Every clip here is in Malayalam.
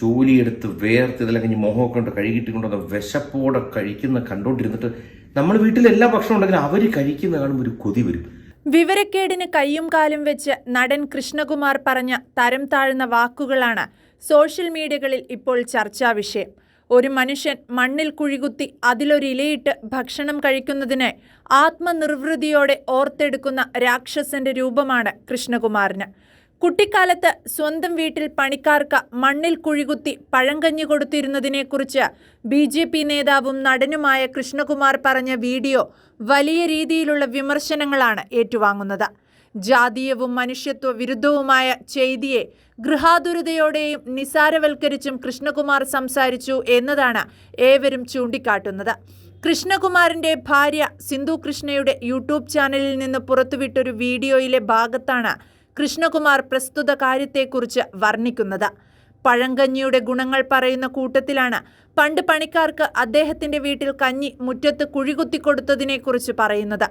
ജോലിയെടുത്ത് വേർത്ത് ഇതെല്ലാം കഴിഞ്ഞ് മോഹമൊക്കെ കൊണ്ട് കഴുകിയിട്ട് കൊണ്ടുവന്ന വിശപ്പോടെ കഴിക്കുന്ന കണ്ടോണ്ടിരുന്നിട്ട് നമ്മൾ വീട്ടിൽ എല്ലാ ഭക്ഷണം ഉണ്ടെങ്കിലും അവർ കഴിക്കുന്ന കാണുമ്പോൾ ഒരു കൊതി വരും. വിവരക്കേടിന് കയ്യും കാലും വെച്ച് നടൻ കൃഷ്ണകുമാർ പറഞ്ഞ തരം താഴ്ന്ന വാക്കുകളാണ് സോഷ്യൽ മീഡിയകളിൽ ഇപ്പോൾ ചർച്ചാ വിഷയം. ഒരു മനുഷ്യൻ മണ്ണിൽ കുഴികുത്തി അതിലൊരു ഇലയിട്ട് ഭക്ഷണം കഴിക്കുന്നതിന് ആത്മനിർവൃതിയോടെ ഓർത്തെടുക്കുന്ന രാക്ഷസന്റെ രൂപമാണ് കൃഷ്ണകുമാറിന്. കുട്ടിക്കാലത്ത് സ്വന്തം വീട്ടിൽ പണിക്കാർക്ക് മണ്ണിൽ കുഴികുത്തി പഴങ്കഞ്ഞി കൊടുത്തിരുന്നതിനെക്കുറിച്ച് ബി ജെ പി നേതാവും നടനുമായ കൃഷ്ണകുമാർ പറഞ്ഞ വീഡിയോ വലിയ രീതിയിലുള്ള വിമർശനങ്ങളാണ് ഏറ്റുവാങ്ങുന്നത്. ജാതീയവും മനുഷ്യത്വ വിരുദ്ധവുമായ ചെയ്തിയെ ഗൃഹാതുരതയോടെയും നിസാരവൽക്കരിച്ചും കൃഷ്ണകുമാർ സംസാരിച്ചു എന്നതാണ് ഏവരും ചൂണ്ടിക്കാട്ടുന്നത്. കൃഷ്ണകുമാറിന്റെ ഭാര്യ സിന്ധു കൃഷ്ണയുടെ യൂട്യൂബ് ചാനലിൽ നിന്ന് പുറത്തുവിട്ടൊരു വീഡിയോയിലെ ഭാഗത്താണ് കൃഷ്ണകുമാർ പ്രസ്തുത കാര്യത്തെക്കുറിച്ച് വർണിക്കുന്നത്. പഴങ്കഞ്ഞിയുടെ ഗുണങ്ങൾ പറയുന്ന കൂട്ടത്തിലാണ് പണ്ട് പണിക്കാർക്ക് അദ്ദേഹത്തിന്റെ വീട്ടിൽ കഞ്ഞി മുറ്റത്ത് കുഴികുത്തി കൊടുത്തതിനെക്കുറിച്ച് പറയുന്നത്.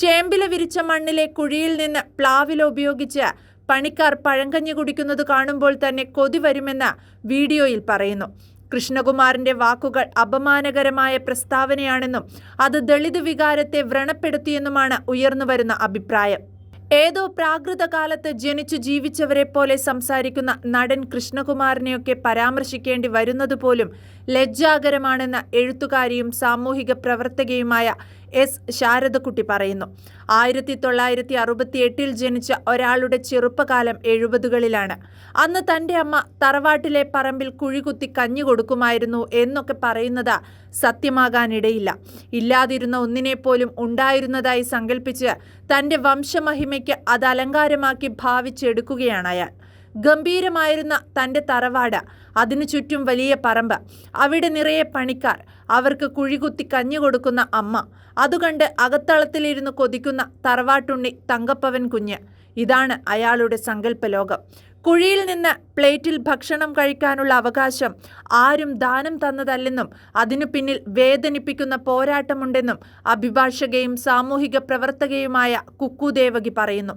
ചേമ്പില വിരിച്ച മണ്ണിലെ കുഴിയിൽ നിന്ന് പ്ലാവിൽ ഉപയോഗിച്ച് പണിക്കാർ പഴങ്കഞ്ഞി കുടിക്കുന്നത് കാണുമ്പോൾ തന്നെ കൊതി വരുമെന്ന് വീഡിയോയിൽ പറയുന്നു. കൃഷ്ണകുമാറിന്റെ വാക്കുകൾ അപമാനകരമായ പ്രസ്താവനയാണെന്നും അത് ദളിത് വികാരത്തെ വ്രണപ്പെടുത്തിയെന്നുമാണ് ഉയർന്നുവരുന്ന അഭിപ്രായം. ഏതോ പ്രാകൃത കാലത്ത് ജനിച്ചു ജീവിച്ചവരെ പോലെ സംസാരിക്കുന്ന നടൻ കൃഷ്ണകുമാറിനെയൊക്കെ പരാമർശിക്കേണ്ടി വരുന്നത് പോലും ലജ്ജാകരമാണെന്ന് എഴുത്തുകാരിയും സാമൂഹിക പ്രവർത്തകയുമായ എസ്. ശാരദക്കുട്ടി പറയുന്നു. ആയിരത്തി തൊള്ളായിരത്തി അറുപത്തി എട്ടിൽ ജനിച്ച ഒരാളുടെ ചെറുപ്പകാലം എഴുപതുകളിലാണ്. അന്ന് തന്റെ അമ്മ തറവാട്ടിലെ പറമ്പിൽ കുഴികുത്തി കഞ്ഞി കൊടുക്കുമായിരുന്നു എന്നൊക്കെ പറയുന്നത് സത്യമാകാനിടയില്ല. ഇല്ലാതിരുന്ന ഒന്നിനെപ്പോലും ഉണ്ടായിരുന്നതായി സങ്കല്പിച്ച് തന്റെ വംശമഹിമയ്ക്ക് അത് അലങ്കാരമാക്കി ഭാവിച്ചെടുക്കുകയാണ് അയാൾ. ഗംഭീരമായിരുന്ന തന്റെ തറവാട് അതിനു ചുറ്റും വലിയ പറമ്പ് അവിടെ നിറയെ പണിക്കാർ അവർക്ക് കുഴികുത്തി കഞ്ഞി കൊടുക്കുന്ന അമ്മ അതുകണ്ട് അകത്തളത്തിലിരുന്ന് കൊതിക്കുന്ന തറവാട്ടുണ്ണി തങ്കപ്പവൻ കുഞ്ഞ്. ഇതാണ് അയാളുടെ സങ്കല്പ ലോകം കുഴിയിൽ നിന്ന് പ്ലേറ്റിൽ ഭക്ഷണം കഴിക്കാനുള്ള അവകാശം ആരും ദാനം തന്നതല്ലെന്നും അതിനു പിന്നിൽ വേദനിപ്പിക്കുന്ന പോരാട്ടമുണ്ടെന്നും അഭിഭാഷകയും സാമൂഹിക പ്രവർത്തകയുമായ കുക്കുദേവകി പറയുന്നു.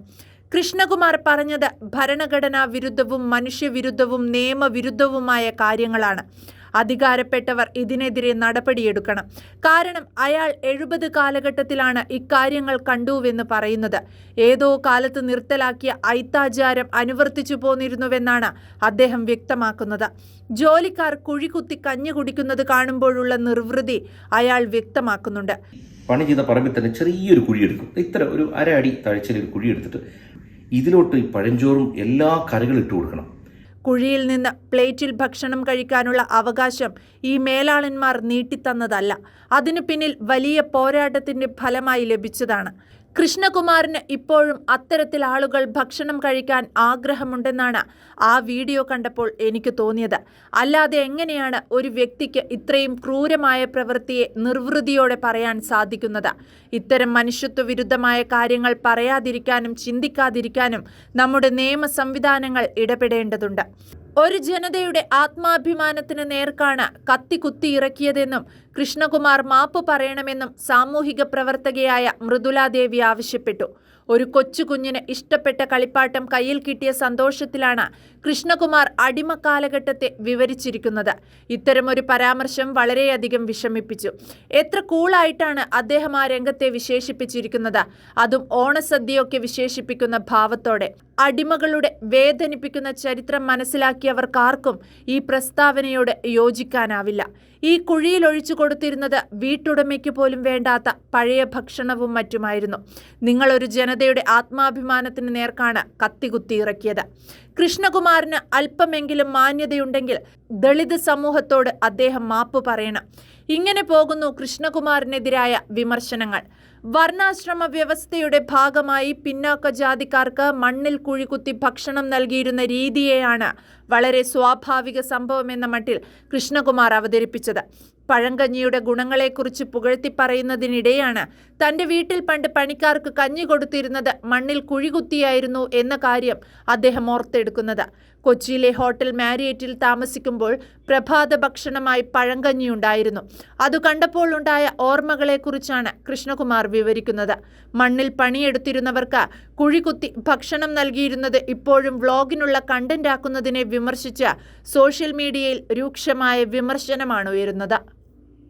കൃഷ്ണകുമാർ പറഞ്ഞത് ഭരണഘടനാ വിരുദ്ധവും മനുഷ്യവിരുദ്ധവും നിയമവിരുദ്ധവുമായ കാര്യങ്ങളാണ്. അധികാരപ്പെട്ടവർ ഇതിനെതിരെ നടപടിയെടുക്കണം. കാരണം അയാൾ എഴുപത് കാലഘട്ടത്തിലാണ് ഇക്കാര്യങ്ങൾ കണ്ടുവെന്ന് പറയുന്നത്. ഏതോ കാലത്ത് നിർത്തലാക്കിയ ഐത്താചാരം അനുവർത്തിച്ചു പോന്നിരുന്നുവെന്നാണ് അദ്ദേഹം വ്യക്തമാക്കുന്നത്. ജോലിക്കാർ കുഴികുത്തി കഞ്ഞു കുടിക്കുന്നത് കാണുമ്പോഴുള്ള നിർവൃതി അയാൾ വ്യക്തമാക്കുന്നുണ്ട്. പണി ചെയ്ത പറമ്പിൽ തന്നെ ചെറിയൊരു കുഴിയെടുക്കും. ഇത്ര ഒരു അര അടി ഒരു കുഴിയെടുത്തിട്ട് ഇതിലോട്ട് ഈ പഴഞ്ചോറും എല്ലാ കറികളും ഇട്ട് കൊടുക്കണം കുഴിയിൽ നിന്ന് പ്ലേറ്റിൽ ഭക്ഷണം കഴിക്കാനുള്ള അവകാശം ഈ മേലാളന്മാർ നീട്ടിത്തന്നതല്ല. അതിനു പിന്നിൽ വലിയ പോരാട്ടത്തിന്റെ ഫലമായി ലഭിച്ചതാണ്. കൃഷ്ണകുമാറിന് ഇപ്പോഴും അത്തരത്തിൽ ആളുകൾ ഭക്ഷണം കഴിക്കാൻ ആഗ്രഹമുണ്ടെന്നാണ് ആ വീഡിയോ കണ്ടപ്പോൾ എനിക്ക് തോന്നിയത്. അല്ലാതെ എങ്ങനെയാണ് ഒരു വ്യക്തിക്ക് ഇത്രയും ക്രൂരമായ പ്രവൃത്തിയെ നിർവൃതിയോടെ പറയാൻ സാധിക്കുന്നത്? ഇത്തരം മനുഷ്യത്വ വിരുദ്ധമായ കാര്യങ്ങൾ പറയാതിരിക്കാനും ചിന്തിക്കാതിരിക്കാനും നമ്മുടെ നിയമ സംവിധാനങ്ങൾ ഇടപെടേണ്ടതുണ്ട്. ഒരു ജനതയുടെ ആത്മാഭിമാനത്തിന് നേർക്കാണ് കത്തി കുത്തി ഇറക്കിയതെന്നും കൃഷ്ണകുമാർ മാപ്പ് പറയണമെന്നും സാമൂഹിക പ്രവർത്തകയായ മൃദുലാദേവി ആവശ്യപ്പെട്ടു. ഒരു കൊച്ചു കുഞ്ഞിന് ഇഷ്ടപ്പെട്ട കളിപ്പാട്ടം കയ്യിൽ കിട്ടിയ സന്തോഷത്തിലാണ് കൃഷ്ണകുമാർ അടിമ കാലഘട്ടത്തെ വിവരിച്ചിരിക്കുന്നത്. ഇത്തരമൊരു പരാമർശം വളരെയധികം വിഷമിപ്പിച്ചു. എത്ര കൂളായിട്ടാണ് അദ്ദേഹം ആ രംഗത്തെ വിശേഷിപ്പിച്ചിരിക്കുന്നത്? അതും ഓണസദ്യയൊക്കെ വിശേഷിപ്പിക്കുന്ന ഭാവത്തോടെ. അടിമകളുടെ വേദനിപ്പിക്കുന്ന ചരിത്രം മനസ്സിലാക്കിയവർക്കാർക്കും ഈ പ്രസ്താവനയോട് യോജിക്കാനാവില്ല. ഈ കുഴിയിൽ ഒഴിച്ചു കൊടുത്തിരുന്നത് വീട്ടുടമയ്ക്ക് പോലും വേണ്ടാത്ത പഴയ ഭക്ഷണവും മറ്റുമായിരുന്നു. നിങ്ങളൊരു ജനതയുടെ ആത്മാഭിമാനത്തിന് നേർക്കാണ് കത്തികുത്തി ഇറക്കിയത്. കൃഷ്ണകുമാറിന് അല്പമെങ്കിലും മാന്യതയുണ്ടെങ്കിൽ ദളിത് സമൂഹത്തോട് അദ്ദേഹം മാപ്പ് പറയണം. ഇങ്ങനെ പോകുന്നു കൃഷ്ണകുമാറിനെതിരായ വിമർശനങ്ങൾ. വർണാശ്രമ വ്യവസ്ഥയുടെ ഭാഗമായി പിന്നാക്ക ജാതിക്കാർക്ക് മണ്ണിൽ കുഴികുത്തി ഭക്ഷണം നൽകിയിരുന്ന രീതിയെയാണ് വളരെ സ്വാഭാവിക സംഭവമെന്ന മട്ടിൽ കൃഷ്ണകുമാർ അവതരിപ്പിച്ചത്. പഴങ്കഞ്ഞിയുടെ ഗുണങ്ങളെക്കുറിച്ച് പുകഴ്ത്തി പറയുന്നതിനിടെയാണ് തന്റെ വീട്ടിൽ പണ്ട് പണിക്കാർക്ക് കഞ്ഞി കൊടുത്തിരുന്നത് മണ്ണിൽ കുഴികുത്തിയായിരുന്നു എന്ന കാര്യം അദ്ദേഹം ഓർത്തെടുക്കുന്നത്. കൊച്ചിയിലെ ഹോട്ടൽ മാരിയറ്റിൽ താമസിക്കുമ്പോൾ പ്രഭാത ഭക്ഷണമായി പഴങ്കഞ്ഞി ഉണ്ടായിരുന്നു. അത് കണ്ടപ്പോൾ ഉണ്ടായ ഓർമ്മകളെക്കുറിച്ചാണ് കൃഷ്ണകുമാർ വിവരിക്കുന്നത്. മണ്ണിൽ പണിയെടുത്തിരുന്നവർക്ക് കുഴികുത്തി ഭക്ഷണം നൽകിയിരുന്നത് ഇപ്പോഴും വ്ളോഗിനുള്ള കണ്ടന്റ് ആക്കുന്നതിനെ വിമർശിച്ച് സോഷ്യൽ മീഡിയയിൽ രൂക്ഷമായ വിമർശനമാണ് ഉയരുന്നത്.